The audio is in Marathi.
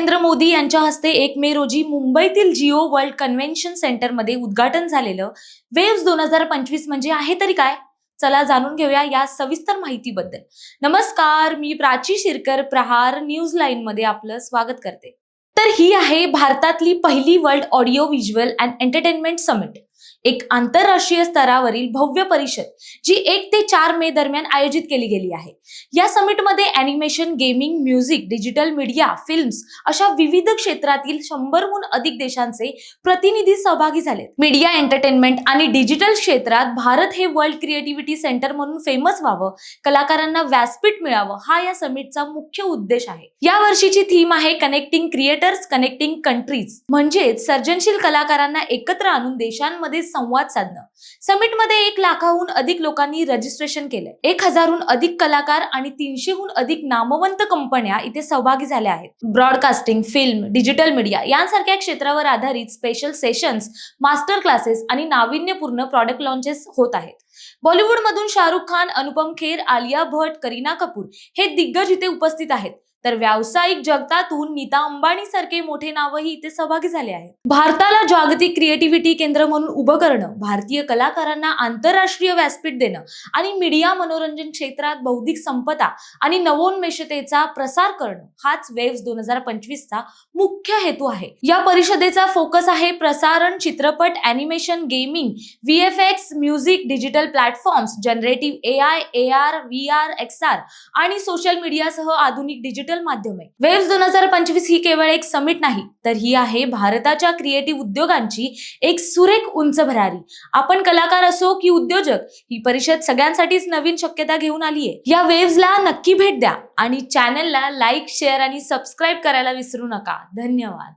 नरेंद्र मोदी यांच्या हस्ते एक मे रोजी मुंबईतील जिओ वर्ल्ड कन्व्हेन्शन सेंटरमध्ये उद्घाटन झालेलं वेव्स दोन हजार पंचवीस म्हणजे आहे तरी काय? चला जाणून घेऊया या सविस्तर माहितीबद्दल. नमस्कार मी प्राची शिरकर प्रहार न्यूज लाईन मध्ये आपलं स्वागत करते. तर ही आहे भारतातली पहिली world audio visual and entertainment summit. एक आंतरराष्ट्रीय स्तरावरील भव्य परिषद जी एक ते चार मे दरम्यान आयोजित केली गेली आहे. या समिटमध्ये animation gaming music digital media films अशा विविध क्षेत्रातील शंभरहून अधिक देशांचे प्रतिनिधी सहभागी झालेत. मीडिया एंटरटेनमेंट आणि डिजिटल क्षेत्रात भारत हे वर्ल्ड क्रिएटिव्हिटी सेंटर म्हणून फेमस व्हावं कलाकारांना व्यासपीठ मिळावं हा या समिटचा मुख्य उद्देश आहे. या वर्षीची थीम आहे कनेक्टिंग क्रिएटर्स कनेक्टिंग कंट्रीज म्हणजेच सर्जनशील कलाकारांना एकत्र आणून देशांमध्ये संवाद साधणं. समिटमध्ये एक लाखाहून अधिक लोकांनी रजिस्ट्रेशन केलंय. एक हजारहून अधिक कलाकार आणि तीनशेहून अधिक नामवंत कंपन्या इथे सहभागी झाल्या आहेत. ब्रॉडकास्टिंग फिल्म डिजिटल मीडिया यांसारख्या क्षेत्रावर आधारित स्पेशल सेशन्स मास्टर क्लासेस आणि नाविन्यपूर्ण प्रॉडक्ट लॉन्चेस होत आहेत. बॉलिवूडमधून शाहरुख खान अनुपम खेर आलिया भट करीना कपूर हे दिग्गज इथे उपस्थित आहेत. तर व्यावसायिक जगतातून नीता अंबानी सारखे मोठे नावही इथे सहभागी झाले आहेत. भारताला जागतिक क्रिएटिव्हिटी केंद्र म्हणून उभं करणं भारतीय कलाकारांना आंतरराष्ट्रीय व्यासपीठ देणं आणि मीडिया मनोरंजन क्षेत्रात बौद्धिक संपदा आणि नवोन्मेषतेचा प्रसार करणं हाच वेव्स दोन हजार पंचवीसचा मुख्य हेतू आहे. या परिषदेचा फोकस आहे प्रसारण चित्रपट animation gaming V F X music digital platforms generative A I A R V R X R आणि सोशल मीडियासह आधुनिक डिजिटल माध्यमे वेव्स दोन हजार पंचवीस ही केवळ एक समिट नाही तर ही आहे भारताच्या क्रिएटिव्ह उद्योगांची एक सुरेख उंच भरारी. आपण कलाकार असो की उद्योजक ही परिषद सगळ्यांसाठीच नवीन शक्यता घेऊन आली आहे या वेव्सला नक्की भेट द्या आणि चॅनलला लाईक शेअर आणि सबस्क्राईब करायला विसरू नका. धन्यवाद.